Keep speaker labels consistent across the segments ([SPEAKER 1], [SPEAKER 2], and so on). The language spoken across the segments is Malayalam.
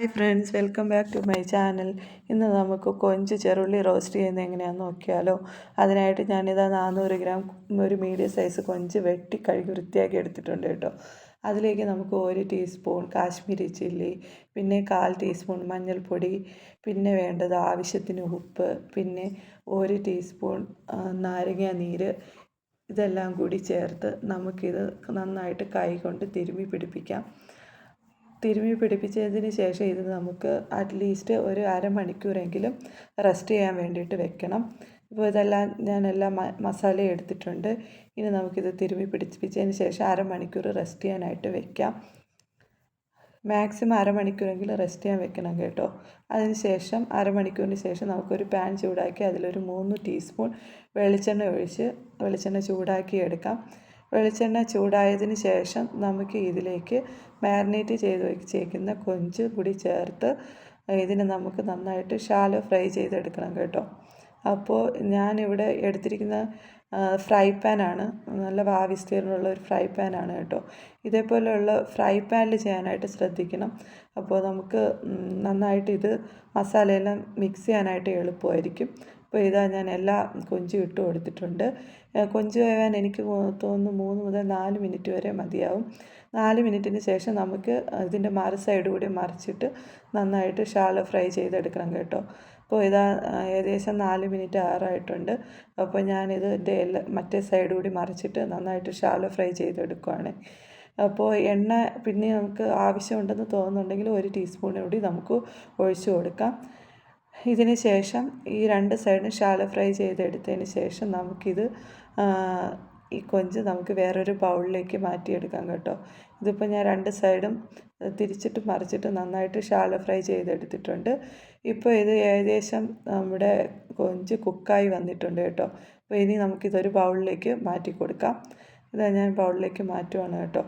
[SPEAKER 1] Hi friends welcome back to my channel ഇന്ന് നമുക്ക് കൊഞ്ച് ചെറുള്ളി റോസ്റ്റ് ചെയ്യുന്നത് എങ്ങനെയാണെന്ന് നോക്കിയാലോ. അതിനായിട്ട് ഞാനിതാ നാനൂറ് ഗ്രാം ഒരു മീഡിയം സൈസ് കൊഞ്ച് വെട്ടി കഴുകി വൃത്തിയാക്കി എടുത്തിട്ടുണ്ട് കേട്ടോ. അതിലേക്ക് നമുക്ക് ഒരു ടീസ്പൂൺ കാശ്മീരി ചില്ലി പിന്നെ കാൽ ടീസ്പൂൺ മഞ്ഞൾപ്പൊടി പിന്നെ വേണ്ടത് ആവശ്യത്തിന് ഉപ്പ് പിന്നെ ഒരു ടീസ്പൂൺ നാരങ്ങ നീര്. ഇതെല്ലാം കൂടി ചേർത്ത് നമുക്കിത് നന്നായിട്ട് കൈ കൊണ്ട് തിരുമ്മി പിടിപ്പിക്കാം. തിരുമ്മി പിടിപ്പിച്ചതിന് ശേഷം ഇത് നമുക്ക് അറ്റ്ലീസ്റ്റ് ഒരു അരമണിക്കൂറെങ്കിലും റെസ്റ്റ് ചെയ്യാൻ വേണ്ടിയിട്ട് വെക്കണം. ഇപ്പോൾ ഇതെല്ലാം ഞാനെല്ലാം മസാല എടുത്തിട്ടുണ്ട്. ഇനി നമുക്കിത് തിരുമ്മി പിടിപ്പിച്ചതിന് ശേഷം അരമണിക്കൂർ റെസ്റ്റ് ചെയ്യാനായിട്ട് വെക്കാം. മാക്സിമം അരമണിക്കൂറെങ്കിലും റെസ്റ്റ് ചെയ്യാൻ വെക്കണം കേട്ടോ. അതിന് ശേഷം അരമണിക്കൂറിന് ശേഷം നമുക്കൊരു പാൻ ചൂടാക്കി അതിലൊരു മൂന്ന് ടീസ്പൂൺ വെളിച്ചെണ്ണ ഒഴിച്ച് വെളിച്ചെണ്ണ ചൂടാക്കി എടുക്കാം. വെളിച്ചെണ്ണ ചൂടായതിനു ശേഷം നമുക്ക് ഇതിലേക്ക് മാരിനേറ്റ് ചെയ്ത് വെച്ചേക്കുന്ന കൊഞ്ച് കൂടി ചേർത്ത് ഇതിനെ നമുക്ക് നന്നായിട്ട് ഷാലോ ഫ്രൈ ചെയ്തെടുക്കണം കേട്ടോ. അപ്പോൾ ഞാനിവിടെ എടുത്തിരിക്കുന്ന ഫ്രൈ പാനാണ് നല്ല വാവിസ്തീർണമുള്ള ഒരു ഫ്രൈ പാനാണ് കേട്ടോ. ഇതേപോലെയുള്ള ഫ്രൈ പാനിൽ ചെയ്യാനായിട്ട് ശ്രദ്ധിക്കണം. അപ്പോൾ നമുക്ക് നന്നായിട്ട് ഇത് മസാലയെല്ലാം മിക്സ് ചെയ്യാനായിട്ട് എളുപ്പമായിരിക്കും. അപ്പോൾ ഇതാ ഞാൻ എല്ലാ കൊഞ്ചും ഇട്ട് കൊടുത്തിട്ടുണ്ട്. കൊഞ്ച് വേവാൻ എനിക്ക് തോന്നുന്നു മൂന്ന് മുതൽ നാല് മിനിറ്റ് വരെ മതിയാവും. നാല് മിനിറ്റിന് ശേഷം നമുക്ക് ഇതിന്റെ മറു സൈഡ് കൂടി മറിച്ചിട്ട് നന്നായിട്ട് ഷാലോ ഫ്രൈ ചെയ്തെടുക്കണം കേട്ടോ. അപ്പോൾ ഇതാ ഏകദേശം നാല് മിനിറ്റ് ആറായിട്ടുണ്ട്. അപ്പോൾ ഞാനിത് എല്ലാ മറ്റേ സൈഡ് കൂടി മറിച്ചിട്ട് നന്നായിട്ട് ഷാലോ ഫ്രൈ ചെയ്തെടുക്കുവാണ്. അപ്പോൾ എണ്ണ പിന്നെ നമുക്ക് ആവശ്യമുണ്ടെന്ന് തോന്നുന്നുണ്ടെങ്കിൽ ഒരു ടീസ്പൂൺ കൂടി നമുക്ക് ഒഴിച്ചു കൊടുക്കാം. ഇതിന് ശേഷം ഈ രണ്ട് സൈഡും ഷാലോ ഫ്രൈ ചെയ്തെടുത്തതിന് ശേഷം നമുക്കിത് ഈ കൊഞ്ച് നമുക്ക് വേറൊരു ബൗളിലേക്ക് മാറ്റിയെടുക്കാം കേട്ടോ. ഇതിപ്പോൾ ഞാൻ രണ്ട് സൈഡും തിരിച്ചിട്ട് മറിച്ചിട്ട് നന്നായിട്ട് ഷാലോ ഫ്രൈ ചെയ്തെടുത്തിട്ടുണ്ട്. ഇപ്പോൾ ഇത് ഏകദേശം നമ്മുടെ കൊഞ്ച് കുക്കായി വന്നിട്ടുണ്ട് കേട്ടോ. അപ്പോൾ ഇനി നമുക്കിതൊരു ബൗളിലേക്ക് മാറ്റി കൊടുക്കാം ഇതാ ഞാൻ ബൗളിലേക്ക് മാറ്റുവാണ് കേട്ടോ.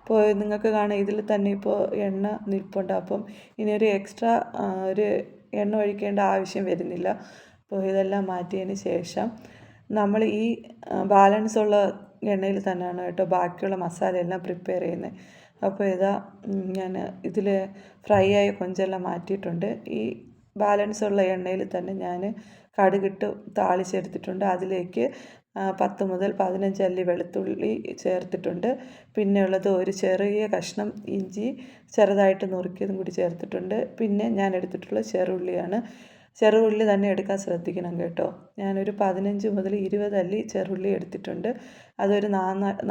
[SPEAKER 1] ഇപ്പോൾ നിങ്ങൾക്ക് കാണാം ഇതിൽ തന്നെ ഇപ്പോൾ എണ്ണ നിൽപ്പുണ്ട്. അപ്പം ഇനി ഒരു എക്സ്ട്രാ ഒരു എണ്ണ ഒഴിക്കേണ്ട ആവശ്യം വരുന്നില്ല. അപ്പോൾ ഇതെല്ലാം മാറ്റിയതിന് ശേഷം നമ്മൾ ഈ ബാലൻസ് ഉള്ള എണ്ണയിൽ തന്നെയാണ് കേട്ടോ ബാക്കിയുള്ള മസാല എല്ലാം പ്രിപ്പയർ ചെയ്യുന്നത്. അപ്പോൾ ഇതാ ഞാൻ ഇതിൽ ഫ്രൈ ആയ കൊഞ്ചെല്ലാം മാറ്റിയിട്ടുണ്ട്. ഈ ബാലൻസ് ഉള്ള എണ്ണയിൽ തന്നെ ഞാൻ കടുകിട്ട് താളിച്ചെടുത്തിട്ടുണ്ട്. അതിലേക്ക് പത്ത് മുതൽ പതിനഞ്ച് അല്ലി വെളുത്തുള്ളി ചേർത്തിട്ടുണ്ട്. പിന്നെ ഉള്ളത് ഒരു ചെറിയ കഷ്ണം ഇഞ്ചി ചെറുതായിട്ട് നുറുക്കിയതും കൂടി ചേർത്തിട്ടുണ്ട്. പിന്നെ ഞാൻ എടുത്തിട്ടുള്ള ചെറുള്ളിയാണ്. ചെറുള്ളി തന്നെ എടുക്കാൻ ശ്രദ്ധിക്കണം കേട്ടോ. ഞാനൊരു പതിനഞ്ച് മുതൽ ഇരുപത് അല്ലി ചെറുള്ളി എടുത്തിട്ടുണ്ട്. അതൊരു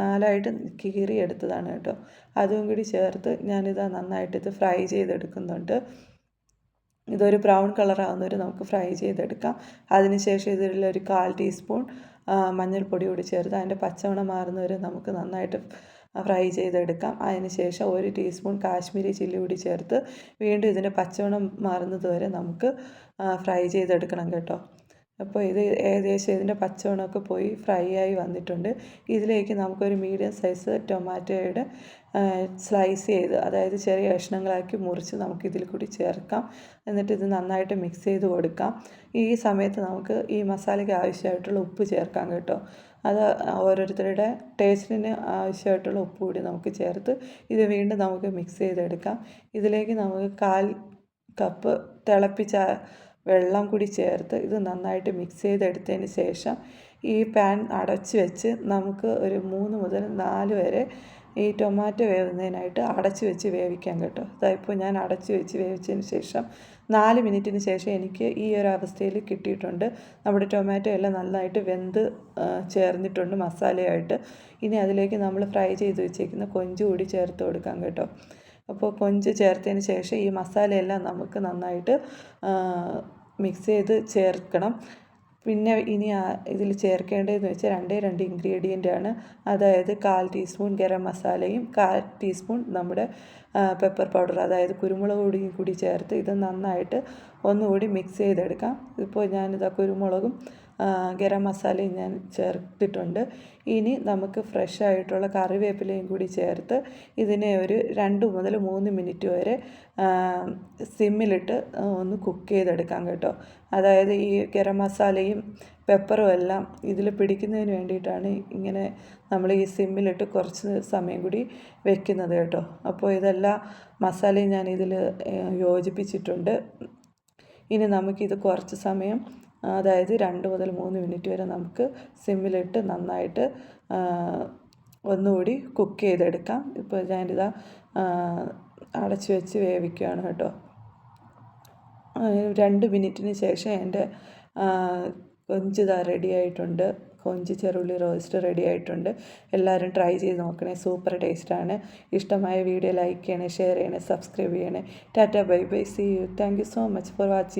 [SPEAKER 1] നാലായിട്ട് കീറി എടുത്തതാണ് കേട്ടോ. അതും കൂടി ചേർത്ത് ഞാനിത് നന്നായിട്ട് ഇത് ഫ്രൈ ചെയ്തെടുക്കുന്നുണ്ട്. ഇതൊരു ബ്രൗൺ കളർ ആവുന്നവരെ നമുക്ക് ഫ്രൈ ചെയ്തെടുക്കാം. അതിനുശേഷം ഇതിലൊരു കാൽ ടീസ്പൂൺ മഞ്ഞൾപ്പൊടി കൂടി ചേർത്ത് അതിന്റെ പച്ചമണം മാറുന്നവരെ നമുക്ക് നന്നായിട്ട് ഫ്രൈ ചെയ്തെടുക്കാം. അതിന് ശേഷം ഒരു ടീസ്പൂൺ കാശ്മീരി ചില്ലി കൂടി ചേർത്ത് വീണ്ടും ഇതിന്റെ പച്ചമണം മാറുന്നത് വരെ നമുക്ക് ഫ്രൈ ചെയ്തെടുക്കണം കേട്ടോ. അപ്പോൾ ഇത് ഏകദേശം ഇതിന്റെ പച്ചമണമൊക്കെ പോയി ഫ്രൈ ആയി വന്നിട്ടുണ്ട്. ഇതിലേക്ക് നമുക്കൊരു മീഡിയം സൈസ് ടൊമാറ്റോയുടെ സ്ലൈസ് ചെയ്ത് അതായത് ചെറിയ കഷ്ണങ്ങളാക്കി മുറിച്ച് നമുക്ക് ഇതിൽ കൂടി ചേർക്കാം. എന്നിട്ട് ഇത് നന്നായിട്ട് മിക്സ് ചെയ്ത് കൊടുക്കാം. ഈ സമയത്ത് നമുക്ക് ഈ മസാലയ്ക്ക് ആവശ്യമായിട്ടുള്ള ഉപ്പ് ചേർക്കാം കേട്ടോ. അത് ഓരോരുത്തരുടെ ടേസ്റ്റിന് ആവശ്യമായിട്ടുള്ള ഉപ്പ് കൂടി നമുക്ക് ചേർത്ത് ഇത് വീണ്ടും നമുക്ക് മിക്സ് ചെയ്തെടുക്കാം. ഇതിലേക്ക് നമുക്ക് കാൽ കപ്പ് തിളപ്പിച്ച വെള്ളം കൂടി ചേർത്ത് ഇത് നന്നായിട്ട് മിക്സ് ചെയ്തെടുത്തതിന് ശേഷം ഈ പാൻ അടച്ച് വെച്ച് നമുക്ക് ഒരു മൂന്ന് മുതൽ നാല് വരെ ഈ ടൊമാറ്റോ വേവുന്നതിനായിട്ട് അടച്ച് വെച്ച് വേവിക്കാം കേട്ടോ. അതായപ്പോൾ ഞാൻ അടച്ച് വെച്ച് വേവിച്ചതിന് ശേഷം നാല് മിനിറ്റിന് ശേഷം എനിക്ക് ഈ ഒരു അവസ്ഥയിൽ കിട്ടിയിട്ടുണ്ട്. നമ്മുടെ ടൊമാറ്റോ എല്ലാം നന്നായിട്ട് വെന്ത് ചേർന്നിട്ടുണ്ട് മസാലയായിട്ട്. ഇനി അതിലേക്ക് നമ്മൾ ഫ്രൈ ചെയ്ത് വെച്ചേക്കുന്ന കൊഞ്ച് കൂടി ചേർത്ത് കൊടുക്കാം കേട്ടോ. അപ്പോൾ കൊഞ്ച് ചേർത്തതിന് ശേഷം ഈ മസാലയെല്ലാം നമുക്ക് നന്നായിട്ട് മിക്സ് ചെയ്ത് ചേർക്കണം. പിന്നെ ഇനി ഇതിൽ ചേർക്കേണ്ടതെന്ന് വെച്ചാൽ രണ്ടേ രണ്ട് ഇൻഗ്രീഡിയന്റ് ആണ് അതായത് കാൽ ടീസ്പൂൺ ഗരം മസാലയും കാൽ ടീസ്പൂൺ നമ്മുടെ പെപ്പർ പൗഡർ അതായത് കുരുമുളക് പൊടിയും കൂടി ചേർത്ത് ഇത് നന്നായിട്ട് ഒന്നുകൂടി മിക്സ് ചെയ്തെടുക്കാം. ഇപ്പോൾ ഞാനിതാ കുരുമുളകും ഗരം മസാലയും ഞാൻ ചേർത്തിട്ടുണ്ട്. ഇനി നമുക്ക് ഫ്രഷ് ആയിട്ടുള്ള കറിവേപ്പിലയും കൂടി ചേർത്ത് ഇതിനെ ഒരു രണ്ട് മുതൽ മൂന്ന് മിനിറ്റ് വരെ സിമ്മിലിട്ട് ഒന്ന് കുക്ക് ചെയ്തെടുക്കാം കേട്ടോ. അതായത് ഈ ഗരം മസാലയും പെപ്പറും എല്ലാം ഇതിൽ പിടിക്കുന്നതിന് വേണ്ടിയിട്ടാണ് ഇങ്ങനെ നമ്മൾ ഈ സിമ്മിലിട്ട് കുറച്ച് സമയം കൂടി വെക്കുന്നത് കേട്ടോ. അപ്പോൾ ഇതെല്ലാം മസാലയും ഞാൻ ഇതിൽ യോജിപ്പിച്ചിട്ടുണ്ട്. ഇനി നമുക്കിത് കുറച്ച് സമയം അതായത് രണ്ട് മുതൽ മൂന്ന് മിനിറ്റ് വരെ നമുക്ക് സിമ്മിലിട്ട് നന്നായിട്ട് ഒന്നുകൂടി കുക്ക് ചെയ്തെടുക്കാം. ഇപ്പോൾ ഞാനിതാ അടച്ച് വെച്ച് വേവിക്കുകയാണ് കേട്ടോ. രണ്ട് മിനിറ്റിന് ശേഷം എന്റെ കൊഞ്ച് ഇതാ റെഡി ആയിട്ടുണ്ട്. കൊഞ്ച് ചെറുള്ളി റോസ്റ്റ് റെഡി ആയിട്ടുണ്ട്. എല്ലാവരും ട്രൈ ചെയ്ത് നോക്കണേ. സൂപ്പർ ടേസ്റ്റാണ് ഇഷ്ടമായ വീഡിയോ ലൈക്ക് ചെയ്യണേ ഷെയർ ചെയ്യണേ സബ്സ്ക്രൈബ് ചെയ്യണേ. Tata bye bye see you thank you so much for watching